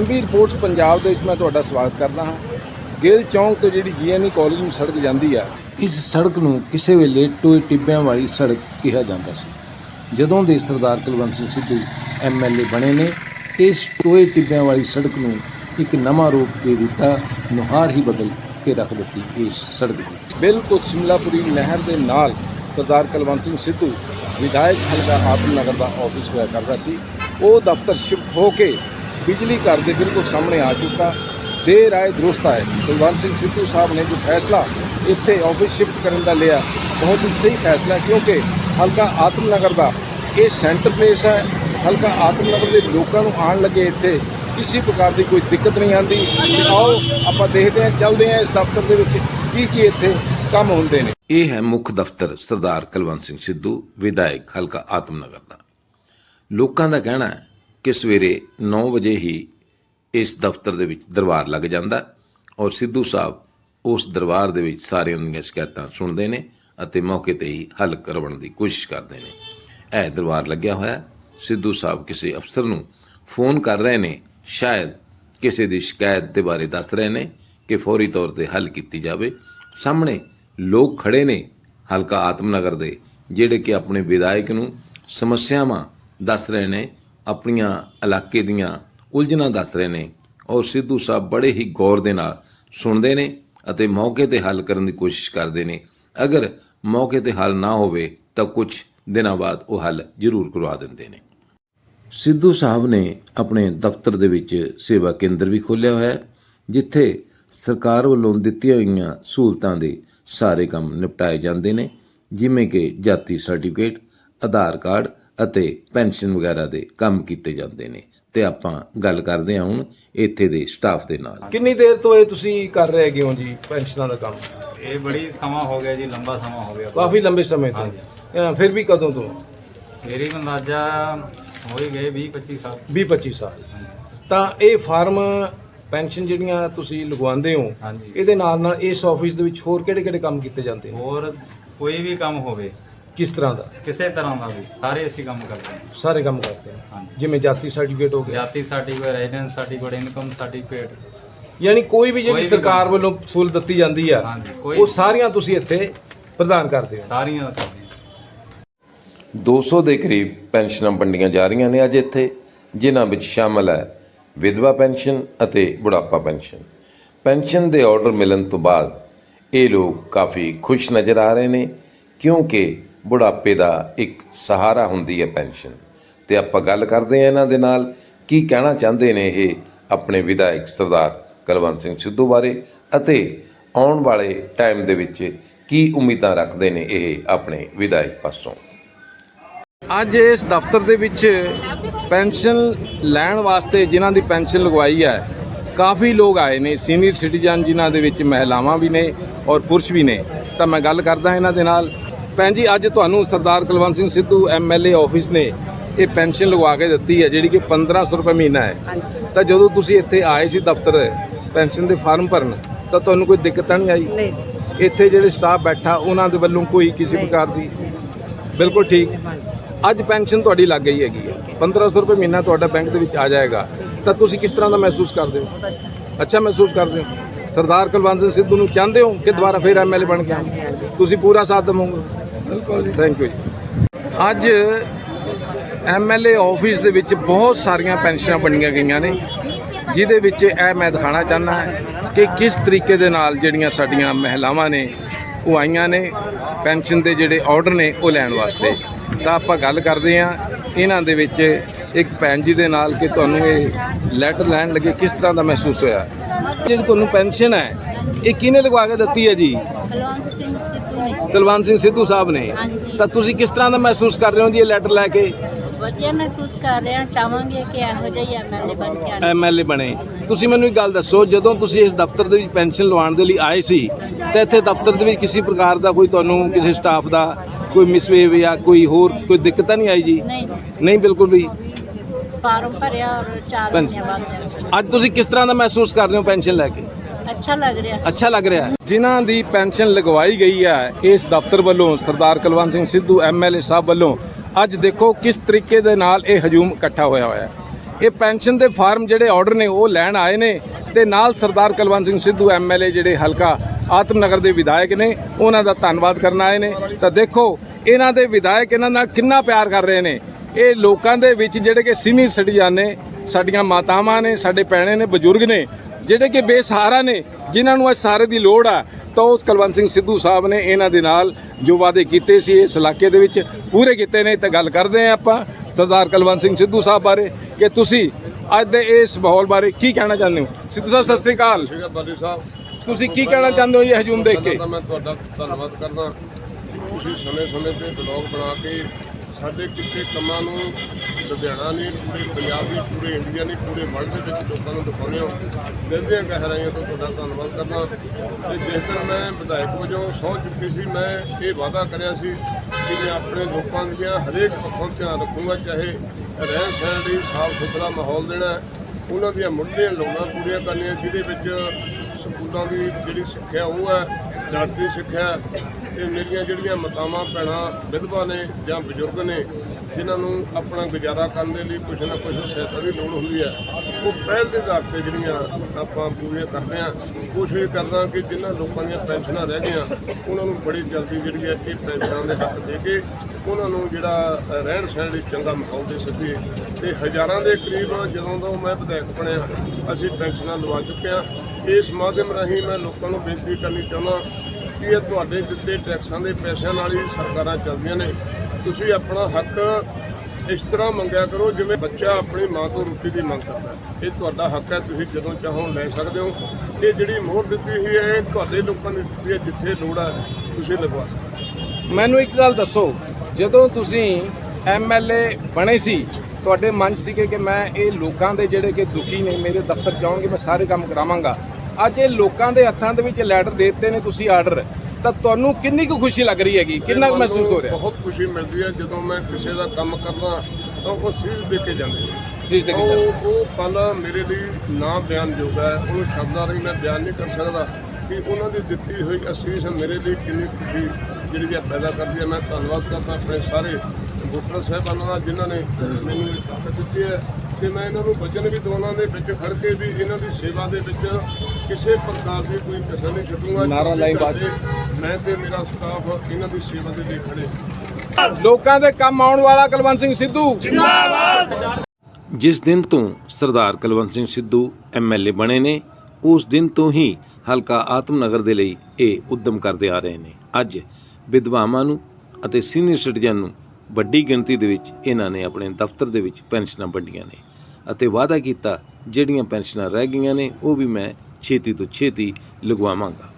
MB reports Punjab ਦੇ ਵਿੱਚ ਮੈਂ ਤੁਹਾਡਾ ਸਵਾਗਤ ਕਰਦਾ ਹਾਂ। ਗਿੱਲ ਚੌਂਕ ਤੋਂ ਜਿਹੜੀ ਜੀਐਨਈ ਕਾਲਜ ਨੂੰ ਸੜਕ ਜਾਂਦੀ ਆ, ਇਸ ਸੜਕ ਨੂੰ ਕਿਸੇ ਵੇਲੇ ਟੋਏ ਟਿੱਬਿਆਂ ਵਾਲੀ ਸੜਕ ਕਿਹਾ ਜਾਂਦਾ ਸੀ। ਜਦੋਂ ਦੇ ਸਰਦਾਰ ਕੁਲਵੰਤ ਸਿੰਘ ਸਿੱਧੂ ਐਮਐਲਏ ਬਣੇ ਨੇ, ਇਸ ਟੋਏ ਟਿੱਬਿਆਂ ਵਾਲੀ ਸੜਕ ਨੂੰ ਇੱਕ ਨਵਾਂ ਰੂਪ ਦੇ ਦਿੱਤਾ, ਨੁਹਾਰ ਹੀ ਬਦਲ ਕੇ ਰੱਖ ਦਿੱਤੀ ਇਸ ਸੜਕ ਦੀ। ਬਿਲਕੁਲ ਸ਼ਿਮਲਾਪੁਰੀ ਨਹਿਰ ਦੇ ਨਾਲ ਸਰਦਾਰ ਕੁਲਵੰਤ ਸਿੰਘ ਸਿੱਧੂ ਵਿਧਾਇਕ ਹਲਕਾ ਆਤਮ ਨਗਰ ਦਾ ਆਫਿਸ ਹੋਇਆ ਕਰਦਾ ਸੀ। ਉਹ ਦਫ਼ਤਰ ਸ਼ਿਫਟ ਹੋ ਕੇ ਬਿਜਲੀ ਘਰ ਦੇ ਬਿਲਕੁਲ ਸਾਹਮਣੇ ਆ ਚੁੱਕਾ। ਦੇਰ ਆਏ ਦਰੁਸਤ ਆਏ। ਕੁਲਵੰਤ ਸਿੰਘ ਸਿੱਧੂ ਸਾਹਿਬ ਨੇ ਜੋ ਫੈਸਲਾ ਇੱਥੇ ਆਫਿਸ ਸ਼ਿਫਟ ਕਰਨ ਦਾ ਲਿਆ, ਬਹੁਤ ਹੀ ਸਹੀ ਫੈਸਲਾ ਕਿਉਂਕਿ ਹਲਕਾ ਆਤਮ ਨਗਰ ਦਾ ਇਹ ਸੈਂਟਰ ਪਲੇਸ ਹੈ। ਹਲਕਾ ਆਤਮ ਨਗਰ ਦੇ ਲੋਕਾਂ ਨੂੰ ਆਉਣ ਲੱਗੇ ਇੱਥੇ। ਕਿਸੇ ਪ੍ਰਕਾਰ ਦੀ ਕੋਈ ਦਿੱਕਤ ਨਹੀਂ ਆਉਂਦੀ। ਤੇ ਆਓ, ਆਪਾਂ ਦੇਖਦੇ ਹਾਂ, ਚੱਲਦੇ ਹਾਂ ਇਸ ਦਫ਼ਤਰ ਦੇ ਵਿੱਚ ਕੀ ਕੀ ਇੱਥੇ ਕੰਮ ਹੁੰਦੇ ਨੇ। ਇਹ ਹੈ ਮੁੱਖ ਦਫ਼ਤਰ, ਸਰਦਾਰ ਕੁਲਵੰਤ ਸਿੰਘ ਸਿੱਧੂ, ਵਿਧਾਇਕ ਹਲਕਾ ਆਤਮ ਨਗਰ ਦਾ। ਲੋਕਾਂ ਦਾ ਕਹਿਣਾ ਹੈ ਕਿ ਸਵੇਰੇ 9 ਵਜੇ ਹੀ ਇਸ ਦਫ਼ਤਰ ਦੇ ਵਿੱਚ ਦਰਬਾਰ ਲੱਗ ਜਾਂਦਾ ਔਰ ਸਿੱਧੂ ਸਾਹਿਬ ਉਸ ਦਰਬਾਰ ਦੇ ਵਿੱਚ ਸਾਰਿਆਂ ਦੀਆਂ ਸ਼ਿਕਾਇਤਾਂ ਸੁਣਦੇ ਨੇ ਅਤੇ ਮੌਕੇ ਤੇ ਹੀ ਹੱਲ ਕਰਵਾਉਣ ਦੀ ਕੋਸ਼ਿਸ਼ ਕਰਦੇ ਨੇ। ਇਹ ਦਰਬਾਰ ਲੱਗਿਆ ਹੋਇਆ ਸਿੱਧੂ ਸਾਹਿਬ ਕਿਸੇ ਅਫਸਰ ਨੂੰ ਫੋਨ ਕਰ ਰਹੇ ਨੇ। ਸ਼ਾਇਦ ਕਿਸੇ ਦੀ ਸ਼ਿਕਾਇਤ ਦੇ ਬਾਰੇ ਦੱਸ ਰਹੇ ਨੇ ਕਿ ਫੌਰੀ ਤੌਰ ਤੇ ਹੱਲ ਕੀਤੀ ਜਾਵੇ। ਸਾਹਮਣੇ ਲੋਕ ਖੜੇ ਨੇ ਹਲਕਾ ਆਤਮਨਗਰ ਦੇ, ਜਿਹੜੇ ਕਿ ਆਪਣੇ ਵਿਧਾਇਕ ਨੂੰ ਸਮੱਸਿਆਵਾਂ ਦੱਸ ਰਹੇ ਨੇ ਆਪਣੀਆਂ ਇਲਾਕੇ ਦੀਆਂ ਉਲਝਣਾਂ ਦੱਸ ਰਹੇ ਨੇ। ਔਰ ਸਿੱਧੂ ਸਾਹਿਬ ਬੜੇ ਹੀ ਗੌਰ ਦੇ ਨਾਲ ਸੁਣਦੇ ਨੇ ਅਤੇ ਮੌਕੇ ਤੇ ਹੱਲ ਕਰਨ ਦੀ ਕੋਸ਼ਿਸ਼ ਕਰਦੇ ਨੇ। ਅਗਰ ਮੌਕੇ ਤੇ ਹੱਲ ਨਾ ਹੋਵੇ ਤਾਂ ਕੁਝ ਦਿਨਾਂ ਬਾਅਦ ਉਹ ਹੱਲ ਜ਼ਰੂਰ ਕਰਵਾ ਦਿੰਦੇ ਨੇ। ਸਿੱਧੂ ਸਾਹਿਬ ਨੇ ਆਪਣੇ ਦਫ਼ਤਰ ਦੇ ਵਿੱਚ ਸੇਵਾ ਕੇਂਦਰ ਵੀ ਖੋਲ੍ਹਿਆ ਹੋਇਆ ਹੈ, ਜਿੱਥੇ ਸਰਕਾਰ ਵੱਲੋਂ ਦਿੱਤੀਆਂ ਹੋਈਆਂ ਸਹੂਲਤਾਂ ਦੇ ਸਾਰੇ ਕੰਮ ਨਿਪਟਾਏ ਜਾਂਦੇ ਨੇ, ਜਿਵੇਂ ਕਿ ਜਾਤੀ ਸਰਟੀਫਿਕੇਟ, ਆਧਾਰ ਕਾਰਡ ਅਤੇ ਪੈਨਸ਼ਨ ਵਗੈਰਾ ਦੇ ਕੰਮ ਕੀਤੇ ਜਾਂਦੇ ਨੇ। ਤੇ ਆਪਾਂ ਗੱਲ ਕਰਦੇ ਹਾਂ ਹੁਣ ਇੱਥੇ ਦੇ ਸਟਾਫ ਦੇ ਨਾਲ। ਕਿੰਨੀ ਦੇਰ ਤੋਂ ਇਹ ਤੁਸੀਂ ਕਰ ਰਹੇ ਹੈਗੇ ਹੋ ਜੀ ਪੈਨਸ਼ਨਾਂ ਦਾ ਕੰਮ? ਇਹ ਬੜੀ ਸਮਾਂ ਹੋ ਗਿਆ ਜੀ ਲੰਬਾ ਸਮਾਂ ਹੋ ਗਿਆ। ਕਾਫੀ ਲੰਬੇ ਸਮੇਂ ਤੋਂ। ਅਹ ਫਿਰ ਵੀ ਕਦੋਂ ਤੋਂ? ਮੇਰੀ ਅੰਦਾਜ਼ਾ ਹੋ ਹੀ ਗਏ 20 25 ਸਾਲ। 20 25 ਸਾਲ। ਤਾਂ ਇਹ ਫਾਰਮ ਪੈਨਸ਼ਨ ਜਿਹੜੀਆਂ ਤੁਸੀਂ ਲਗਵਾਉਂਦੇ ਹੋ ਹਾਂਜੀ। ਇਹਦੇ ਨਾਲ ਨਾਲ ਇਸ ਆਫਿਸ ਦੇ ਵਿੱਚ ਹੋਰ ਕਿਹੜੇ ਕਿਹੜੇ ਕੰਮ ਕੀਤੇ ਜਾਂਦੇ ਨੇ? ਹੋਰ ਕੋਈ ਵੀ ਕੰਮ ਹੋਵੇ ਕਿਸ ਤਰ੍ਹਾਂ ਦਾ? ਕਿਸੇ ਤਰ੍ਹਾਂ ਦਾ ਵੀ ਸਾਰੇ ਅਸੀਂ ਕੰਮ ਕਰਦੇ ਹਾਂ। ਸਾਰੇ ਕੰਮ ਕਰਦੇ ਨੇ ਹਾਂਜੀ। ਜਿਵੇਂ ਜਾਤੀ ਸਰਟੀਫਿਕੇਟ ਹੋ ਗਿਆ। ਜਾਤੀ certificate residence certificate income certificate ਯਾਨੀ ਕੋਈ ਵੀ ਜਿਹੜੀ ਵੀ ਸਰਕਾਰ ਵੱਲੋਂ ਸਹੂਲਤ ਦਿੱਤੀ ਜਾਂਦੀ ਆ ਹਾਂਜੀ ਕੋਈ ਉਹ ਸਾਰੀਆਂ ਤੁਸੀਂ ਇੱਥੇ ਪ੍ਰਦਾਨ ਕਰਦੇ ਹੋ। ਸਾਰੀਆਂ ਦਾ ਕਰਦੇ ਹਾਂ। 200 ਦੇ ਕਰੀਬ ਪੈਨਸ਼ਨਾਂ ਵੰਡੀਆਂ ਜਾ ਰਹੀਆਂ ਨੇ ਅੱਜ ਇੱਥੇ ਜਿਨ੍ਹਾਂ ਵਿੱਚ ਸ਼ਾਮਲ ਹੈ ਵਿਧਵਾ ਪੈਨਸ਼ਨ ਅਤੇ ਬੁਢਾਪਾ ਪੈਨਸ਼ਨ। ਪੈਨਸ਼ਨ ਦੇ ਆਰਡਰ ਮਿਲਣ ਤੋਂ ਬਾਅਦ ਇਹ ਲੋਕ ਕਾਫੀ ਖੁਸ਼ ਨਜ਼ਰ ਆ ਰਹੇ ਨੇ ਕਿਉਂਕਿ ਬੁਢਾਪੇ ਦਾ ਇੱਕ ਸਹਾਰਾ ਹੁੰਦੀ ਹੈ ਪੈਨਸ਼ਨ। ਤੇ ਆਪਾਂ ਗੱਲ ਕਰਦੇ ਹਾਂ ਇਹਨਾਂ ਦੇ ਨਾਲ, ਕੀ ਕਹਿਣਾ ਚਾਹੁੰਦੇ ਨੇ ਇਹ ਆਪਣੇ ਵਿਧਾਇਕ ਸਰਦਾਰ ਕੁਲਵੰਤ ਸਿੰਘ ਸਿੱਧੂ ਬਾਰੇ ਅਤੇ ਆਉਣ ਵਾਲੇ ਟਾਈਮ ਦੇ ਵਿੱਚ ਕੀ ਉਮੀਦਾਂ ਰੱਖਦੇ ਨੇ ਇਹ ਆਪਣੇ ਵਿਧਾਇਕ ਪਾਸੋਂ? ਅੱਜ ਇਸ ਦਫ਼ਤਰ ਦੇ ਵਿੱਚ ਪੈਨਸ਼ਨ ਲੈਣ ਵਾਸਤੇ ਜਿਨ੍ਹਾਂ ਦੀ ਪੈਨਸ਼ਨ ਲਗਵਾਈ ਹੈ, ਕਾਫੀ ਲੋਕ ਆਏ ਨੇ ਸੀਨੀਅਰ ਸਿਟੀਜ਼ਨ ਜਿਨ੍ਹਾਂ ਦੇ ਵਿੱਚ ਮਹਿਲਾਵਾਂ ਵੀ ਨੇ ਔਰ ਪੁਰਸ਼ ਵੀ ਨੇ। ਤਾਂ ਮੈਂ ਗੱਲ ਕਰਦਾ ਇਹਨਾਂ ਦੇ ਨਾਲ। ਭੈਣ ਜੀ ਅੱਜ ਤੁਹਾਨੂੰ ਸਰਦਾਰ ਕੁਲਵੰਤ ਸਿੰਘ ਸਿੱਧੂ ਐਮਐਲਏ ਆਫਿਸ ਨੇ ਇਹ ਪੈਨਸ਼ਨ ਲਗਵਾ ਕੇ ਦਿੱਤੀ ਹੈ ਜਿਹੜੀ ਕਿ 1500 ਰੁਪਏ ਮਹੀਨਾ ਹੈ। ਤਾਂ ਜਦੋਂ ਤੁਸੀਂ ਇੱਥੇ ਆਏ ਸੀ ਦਫ਼ਤਰ ਪੈਨਸ਼ਨ ਦੇ ਫਾਰਮ ਭਰਨ ਤਾਂ ਤੁਹਾਨੂੰ ਕੋਈ ਦਿੱਕਤ ਤਾਂ ਨਹੀਂ ਆਈ? ਨਹੀਂ ਇੱਥੇ ਜਿਹੜੇ ਸਟਾਫ ਬੈਠਾ ਉਹਨਾਂ ਦੇ ਵੱਲੋਂ ਕੋਈ ਕਿਸੇ। ਪ੍ਰਕਾਰ ਦੀ? ਬਿਲਕੁਲ ਠੀਕ। ਅੱਜ ਪੈਨਸ਼ਨ ਤੁਹਾਡੀ ਲੱਗ ਗਈ ਹੈਗੀ ਹੈ। 1500 ਰੁਪਏ ਮਹੀਨਾ ਤੁਹਾਡਾ ਬੈਂਕ ਦੇ ਵਿੱਚ ਆ ਜਾਏਗਾ। ਤਾਂ ਤੁਸੀਂ ਕਿਸ ਤਰ੍ਹਾਂ ਦਾ ਮਹਿਸੂਸ ਕਰਦੇ ਹੋ? ਅੱਛਾ। ਮਹਿਸੂਸ ਕਰਦੇ ਹੋ? ਸਰਦਾਰ ਕੁਲਵੰਤ ਸਿੰਘ ਸਿੱਧੂ ਨੂੰ ਚਾਹੁੰਦੇ ਹੋ ਕਿ ਦੁਬਾਰਾ ਫੇਰ ਐਮਐਲਏ ਬਣ ਕੇ। ਤੁਸੀਂ ਪੂਰਾ ਸਾਥ ਦੇਵੋਗੇ? ਬਿਲਕੁਲ ਜੀ। ਥੈਂਕ ਯੂ ਜੀ। ਅੱਜ ਐਮਐਲਏ ਆਫਿਸ ਦੇ ਵਿੱਚ ਬਹੁਤ ਸਾਰੀਆਂ ਪੈਨਸ਼ਨਾਂ ਬਣੀਆਂ ਗਈਆਂ ਨੇ ਜਿਹਦੇ ਵਿੱਚ ਇਹ ਮੈਂ ਦਿਖਾਣਾ ਚਾਹੁੰਦਾ ਹਾਂ ਕਿ ਕਿਸ ਤਰੀਕੇ ਦੇ ਨਾਲ ਜਿਹੜੀਆਂ ਸਾਡੀਆਂ ਮਹਿਲਾਵਾਂ ਨੇ ਉਹ ਆਈਆਂ ਨੇ ਪੈਨਸ਼ਨ ਦੇ ਜਿਹੜੇ ਆਰਡਰ ਨੇ ਉਹ ਲੈਣ ਵਾਸਤੇ। ਤਾਂ ਆਪਾਂ ਗੱਲ ਕਰਦੇ ਹਾਂ ਇਹਨਾਂ ਦੇ ਵਿੱਚ ਇੱਕ ਭੈਣ ਜੀ ਦੇ ਨਾਲ ਕਿ ਤੁਹਾਨੂੰ ਇਹ ਲੈਟਰ ਲੈਣ ਲੱਗੇ ਕਿਸ ਤਰ੍ਹਾਂ ਦਾ ਮਹਿਸੂਸ ਹੋਇਆ? ਜਿਹੜੀ ਤੁਹਾਨੂੰ ਪੈਨਸ਼ਨ ਹੈ ਇਹ ਕਿਹਨੇ ਲਗਵਾ ਕੇ ਦਿੱਤੀ ਹੈ ਜੀ? ਕੁਲਵੰਤ ਸਿੰਘ ਸਿੱਧੂ ਸਾਹਿਬ ਨੇ। ਹਾਂਜੀ। ਤਾਂ ਤੁਸੀਂ ਕਿਸ ਤਰ੍ਹਾਂ ਦਾ ਮਹਿਸੂਸ ਕਰ ਰਹੇ ਹੋ ਜੀ ਇਹ ਲੈਟਰ ਲੈ ਕੇ? ਵਧੀਆ ਮਹਿਸੂਸ ਕਰ ਰਹੇ ਹਾਂ ਚਾਹਾਂਗੇ ਕਿ ਇਹੋ ਜਿਹਾ ਹੀ ਐਮਐਲਏ ਬਣ ਕੇ ਆਣ ਐਮਐਲਏ ਬਣੇ। ਤੁਸੀਂ ਮੈਨੂੰ ਇੱਕ ਗੱਲ ਦੱਸੋ ਜਦੋਂ ਤੁਸੀਂ ਇਸ ਦਫ਼ਤਰ ਦੇ ਵਿੱਚ ਪੈਨਸ਼ਨ ਲਵਾਉਣ ਦੇ ਲਈ ਆਏ ਸੀ ਤਾਂ ਇੱਥੇ ਦਫ਼ਤਰ ਦੇ ਵਿੱਚ ਕਿਸੇ ਪ੍ਰਕਾਰ ਦਾ ਕੋਈ ਤੁਹਾਨੂੰ ਕਿਸੇ ਸਟਾਫ ਦਾ ਕੋਈ ਮਿਸਵੇਵ ਜਾਂ ਕੋਈ ਹੋਰ ਕੋਈ ਦਿੱਕਤ ਤਾਂ ਨਹੀਂ ਆਈ ਜੀ? ਨਹੀਂ। ਨਹੀਂ ਬਿਲਕੁਲ ਵੀ। ਫਾਰਮ ਭਰਿਆ ਔਰ ਚਾਰ ਪੰਜ- ਮਹੀਨੇ ਬਾਅਦ। ਅੱਜ ਤੁਸੀਂ ਕਿਸ ਤਰ੍ਹਾਂ ਦਾ ਮਹਿਸੂਸ ਕਰ ਰਹੇ ਹੋ ਪੈਨਸ਼ਨ ਲੈ ਕੇ? ਅੱਛਾ ਲੱਗ ਰਿਹਾ। ਅੱਛਾ ਲੱਗ ਰਿਹਾ। ਹੈ ਜਿਨ੍ਹਾਂ ਦੀ ਪੈਨਸ਼ਨ ਲਗਵਾਈ ਗਈ ਹੈ, ਇਸ ਦਫ਼ਤਰ ਵੱਲੋਂ ਸਰਦਾਰ ਕੁਲਵੰਤ ਸਿੰਘ ਸਿੱਧੂ ਐਮਐਲਏ ਸਾਹਿਬ ਵੱਲੋਂ ਅੱਜ ਦੇਖੋ ਕਿਸ ਤਰੀਕੇ ਦੇ ਨਾਲ ਇਹ ਹਜੂਮ ਇਕੱਠਾ ਹੋਇਆ ਹੋਇਆ ਹੈ। ਇਹ ਪੈਨਸ਼ਨ ਦੇ ਫਾਰਮ ਜਿਹੜੇ ਆਰਡਰ ਨੇ, ਉਹ ਲੈਣ ਆਏ ਨੇ ਤੇ ਨਾਲ ਸਰਦਾਰ ਕੁਲਵੰਤ ਸਿੰਘ ਸਿੱਧੂ ਐਮਐਲਏ ਜਿਹੜੇ ਹਲਕਾ ਆਤਮਨਗਰ ਦੇ ਵਿਧਾਇਕ ਨੇ, ਉਹਨਾਂ ਦਾ ਧੰਨਵਾਦ ਕਰਨ ਆਏ ਨੇ। ਤਾਂ ਦੇਖੋ, ਇਹਨਾਂ ਦੇ ਵਿਧਾਇਕ ਇਹਨਾਂ ਨਾਲ ਕਿੰਨਾ ਪਿਆਰ ਕਰ ਰਹੇ ਨੇ। ਇਹ ਲੋਕਾਂ ਦੇ ਵਿੱਚ ਜਿਹੜੇ ਕਿ ਸੀਨੀਅਰ ਸਿਟੀਜ਼ਨ ਨੇ, ਸਾਡੀਆਂ ਮਾਤਾਵਾਂ ਨੇ, ਸਾਡੇ ਭੈਣੇ ਨੇ, ਬਜ਼ੁਰਗ ਨੇ ਜਿਹੜੇ ਕਿ ਬੇਸਹਾਰਾ ਨੇ ਜਿਨ੍ਹਾਂ ਨੂੰ ਅੱਜ ਸਾਰੇ ਦੀ ਲੋੜ ਆ ਤਾਂ ਉਸ ਕੁਲਵੰਤ ਸਿੰਘ ਸਿੱਧੂ ਸਾਹਿਬ ਨੇ ਇਹਨਾਂ ਦੇ ਨਾਲ ਜੋ ਵਾਅਦੇ ਕੀਤੇ ਸੀ ਇਸ ਇਲਾਕੇ ਦੇ ਵਿੱਚ ਪੂਰੇ ਕੀਤੇ ਨੇ ਤਾਂ ਗੱਲ ਕਰਦੇ ਆ ਆਪਾਂ ਸਰਦਾਰ ਕੁਲਵੰਤ ਸਿੰਘ ਸਿੱਧੂ ਸਾਹਿਬ ਬਾਰੇ ਕਿ ਤੁਸੀਂ ਅੱਜ ਦੇ ਇਸ ਮਾਹੌਲ ਬਾਰੇ ਕੀ ਕਹਿਣਾ ਚਾਹੁੰਦੇ ਹੋ? ਸਿੱਧੂ ਸਾਹਿਬ ਸਤਿ ਸ੍ਰੀ ਅਕਾਲ। ਤੁਸੀਂ ਕੀ ਕਹਿਣਾ ਚਾਹੁੰਦੇ ਹੋ ਇਹ ਹਜੂਮ ਦੇਖ ਕੇ? ਮੈਂ ਤੁਹਾਡਾ ਧੰਨਵਾਦ ਕਰਦਾ। ਤੁਸੀਂ ਸਮੇਂ-ਸਮੇਂ ਤੇ ਬਲੌਗ ਬਣਾ ਕੇ ਸਾਡੇ ਕਿਤੇ ਕੰਮਾਂ ਨੂੰ ਲੁਧਿਆਣਾ ਨਹੀਂ, ਪੂਰੇ ਪੰਜਾਬ ਨਹੀਂ, ਪੂਰੇ ਇੰਡੀਆ ਨਹੀਂ, ਪੂਰੇ ਵਰਲਡ ਦੇ ਵਿੱਚ ਲੋਕਾਂ ਨੂੰ ਦਿਖਾਉਂਦੇ ਹੋ। ਦਿਲ ਗਹਿਰਾਈਆਂ ਤੋਂ ਤੁਹਾਡਾ ਧੰਨਵਾਦ ਕਰਨਾ ਤੇ ਜਿਸ ਤਰ੍ਹਾਂ ਮੈਂ ਵਿਧਾਇਕ ਵਜੋਂ ਸਹੁੰ ਚੁੱਕੀ ਸੀ, ਮੈਂ ਇਹ ਵਾਅਦਾ ਕਰਿਆ ਸੀ ਕਿ ਮੈਂ ਆਪਣੇ ਲੋਕਾਂ ਦੀਆਂ ਹਰੇਕ ਪੱਖੋਂ ਧਿਆਨ ਰੱਖੂੰਗਾ, ਚਾਹੇ ਰਹਿਣ ਸਹਿਣ ਲਈ ਸਾਫ਼ ਸੁਥਰਾ ਮਾਹੌਲ ਦੇਣਾ ਉਹਨਾਂ ਦੀਆਂ ਮੁੱਢਲੀਆਂ ਲੋੜਾਂ ਪੂਰੀਆਂ ਕਰਨੀਆਂ, ਜਿਹਦੇ ਵਿੱਚ ਸਕੂਲਾਂ ਦੀ ਜਿਹੜੀ ਸਿੱਖਿਆ ਉਹ ਹੈ ਡਾਕਟਰੀ ਸਿੱਖਿਆ ਹੈ ਤੇ ਮੇਰੀਆਂ ਜਿਹੜੀਆਂ ਮਾਤਾਵਾਂ ਭੈਣਾਂ ਵਿਧਵਾ ਨੇ ਜਾਂ ਬਜ਼ੁਰਗ ਨੇ ਜਿਨ੍ਹਾਂ ਨੂੰ ਆਪਣਾ ਗੁਜ਼ਾਰਾ ਕਰਨ ਦੇ ਲਈ ਕੁਝ ਨਾ ਕੁਝ ਸਹਾਇਤਾ ਦੀ ਲੋੜ ਹੁੰਦੀ ਹੈ, ਉਹ ਪਹਿਲ ਦੇ ਆਧਾਰ ਤੇ ਜਿਹੜੀਆਂ ਆਪਾਂ ਪੂਰੀਆਂ ਕਰਦੇ ਹਾਂ। ਕੋਸ਼ਿਸ਼ ਕਰਦਾ ਕਿ ਜਿਨ੍ਹਾਂ ਲੋਕਾਂ ਦੀਆਂ ਪੈਨਸ਼ਨਾਂ ਰਹਿ ਗਈਆਂ, ਉਹਨਾਂ ਨੂੰ ਬੜੀ ਜਲਦੀ ਜਿਹੜੀ ਹੈ ਇਹ ਪੈਨਸ਼ਨਾਂ ਦੇ ਹੱਕ ਦੇ ਕੇ ਉਹਨਾਂ ਨੂੰ ਜਿਹੜਾ ਰਹਿਣ ਸਹਿਣ ਲਈ ਚੰਗਾ ਮਾਹੌਲ ਦੇ ਸਕੀਏ ਤੇ ਹਜ਼ਾਰਾਂ ਦੇ ਕਰੀਬ ਜਦੋਂ ਤੋਂ ਮੈਂ ਵਿਧਾਇਕ ਬਣਿਆ, ਅਸੀਂ ਪੈਨਸ਼ਨਾਂ ਲਵਾ ਚੁੱਕੇ ਹਾਂ। ਇਸ ਮਾਧਿਅਮ ਰਾਹੀਂ ਮੈਂ ਲੋਕਾਂ ਨੂੰ ਬੇਨਤੀ ਕਰਨੀ ਚਾਹੁੰਦਾ ਕਿ ਇਹ ਤੁਹਾਡੇ ਦਿੱਤੇ ਟੈਕਸਾਂ ਦੇ ਪੈਸਿਆਂ ਨਾਲ ਹੀ ਸਰਕਾਰਾਂ ਚੱਲਦੀਆਂ ਨੇ? ਤੁਸੀਂ ਆਪਣਾ ਹੱਕ ਇਸ ਤਰ੍ਹਾਂ ਮੰਗਿਆ ਕਰੋ ਜਿਵੇਂ ਬੱਚਾ ਆਪਣੀ ਮਾਂ ਤੋਂ ਰੋਟੀ ਦੀ ਮੰਗ ਕਰਦਾ ਇਹ ਤੁਹਾਡਾ ਹੱਕ ਹੈ, ਤੁਸੀਂ ਜਦੋਂ ਚਾਹੋ ਲੈ ਸਕਦੇ ਹੋ। ਇਹ ਜਿਹੜੀ ਮੋਹਰ ਦਿੱਤੀ ਹੋਈ ਹੈ, ਇਹ ਤੁਹਾਡੇ ਲੋਕਾਂ ਦੀ ਦਿੱਤੀ ਹੈ, ਜਿੱਥੇ ਲੋੜ ਹੈ, ਤੁਸੀਂ ਲਗਵਾ ਸਕਦੇ ਹੋ। ਮੈਨੂੰ ਇੱਕ ਗੱਲ ਦੱਸੋ, ਜਦੋਂ ਤੁਸੀਂ ਐਮਐਲਏ ਬਣੇ ਸੀ, ਤੁਹਾਡੇ ਮਨ 'ਚ ਸੀਗੇ ਕਿ ਮੈਂ ਇਹ ਲੋਕਾਂ ਦੇ ਜਿਹੜੇ ਕਿ ਦੁਖੀ ਨੇ, ਮੇਰੇ ਦਫ਼ਤਰ ਜਾਓਗੇ ਮੈਂ ਸਾਰੇ ਕੰਮ ਕਰਾਵਾਂਗਾ। ਅੱਜ ਇਹ ਲੋਕਾਂ ਦੇ ਹੱਥਾਂ ਦੇ ਵਿੱਚ ਲੈਟਰ ਦੇ ਦਿੱਤੇ ਨੇ ਤੁਸੀਂ ਆਰਡਰ ਤਾਂ ਤੁਹਾਨੂੰ ਕਿੰਨੀ ਕੁ ਖੁਸ਼ੀ ਲੱਗ ਰਹੀ ਹੈਗੀ? ਕਿੰਨਾ ਕੁ ਮਹਿਸੂਸ ਹੋ ਰਿਹਾ? ਬਹੁਤ ਖੁਸ਼ੀ ਮਿਲਦੀ ਹੈ ਜਦੋਂ ਮੈਂ ਕਿਸੇ ਦਾ ਕੰਮ ਕਰਦਾ ਤਾਂ ਉਹ ਸੀਜ਼ ਦੇ ਕੇ ਜਾਂਦੇ ਨੇ। ਦੇ ਕਿਤੇ ਉਹ ਉਹ ਪਲ ਮੇਰੇ ਲਈ ਨਾ ਬਿਆਨਯੋਗ ਹੈ ਉਹਨੂੰ ਸ਼ਬਦਾਂ ਰਾਹੀਂ ਮੈਂ ਬਿਆਨ ਨਹੀਂ ਕਰ ਸਕਦਾ ਕਿ ਉਹਨਾਂ ਦੀ ਦਿੱਤੀ ਹੋਈ ਅਸੀਸ ਮੇਰੇ ਲਈ ਕਿੰਨੀ ਖੁਸ਼ੀ ਜਿਹੜੀ ਹੈ ਪੈਦਾ ਕਰਦੀ ਹੈ। ਮੈਂ ਧੰਨਵਾਦ ਕਰਦਾ ਆਪਣੇ ਸਾਰੇ ਵੋਟਰ ਸਾਹਿਬਾਨਾਂ ਦਾ ਜਿਨ੍ਹਾਂ ਨੇ ਮੈਨੂੰ ਇਹ ਤਾਕਤ ਦਿੱਤੀ ਹੈ ਤੇ ਮੈਂ ਇਹਨਾਂ ਨੂੰ ਵਚਨ ਵੀ ਦਵਾਉਣਾ ਦੇ ਵਿੱਚ ਖੜ ਕੇ ਵੀ ਇਹਨਾਂ ਦੀ ਸੇਵਾ ਦੇ ਵਿੱਚ ਕਿਸੇ ਪ੍ਰਕਾਰ ਦੀ ਕੋਈ ਕਸਰ ਨਹੀਂ ਛੱਡੂਗਾ ਨਾਅਰਾ ਲਾਈ ਬਾਅਦ। ਮੈਂ ਤੇ ਮੇਰਾ ਸਟਾਫ ਇਹਨਾਂ ਦੀ ਸੇਵਾ ਦੇ ਲਈ ਖੜੇ। ਲੋਕਾਂ ਦੇ ਕੰਮ ਆਉਣ ਵਾਲਾ ਕੁਲਵੰਤ ਸਿੰਘ ਸਿੱਧੂ ਜਿਸ ਦਿਨ ਤੋਂ ਸਰਦਾਰ ਕੁਲਵੰਤ ਸਿੰਘ ਸਿੱਧੂ ਐਮਐਲਏ ਬਣੇ ਨੇ ਉਸ ਦਿਨ ਤੋਂ ਹੀ ਹਲਕਾ ਆਤਮਨਗਰ ਦੇ ਲਈ ਇਹ ਉਦਮ ਕਰਦੇ ਆ ਰਹੇ ਨੇ ਅੱਜ ਵਿਧਵਾਵਾਂ ਨੂੰ ਅਤੇ ਸੀਨੀਅਰ ਸਿਟੀਜ਼ਨ ਨੂੰ ਵੱਡੀ ਗਿਣਤੀ ਦੇ ਵਿੱਚ ਇਹਨਾਂ ਨੇ ਆਪਣੇ ਦਫ਼ਤਰ ਦੇ ਵਿੱਚ ਪੈਨਸ਼ਨਾਂ ਵੰਡੀਆਂ ਨੇ ਅਤੇ ਵਾਅਦਾ ਕੀਤਾ ਜਿਹੜੀਆਂ ਪੈਨਸ਼ਨਾਂ ਰਹਿ ਗਈਆਂ ਨੇ ਉਹ ਵੀ ਮੈਂ ਛੇਤੀ ਤੋਂ ਛੇਤੀ ਲਗਵਾਵਾਂਗਾ।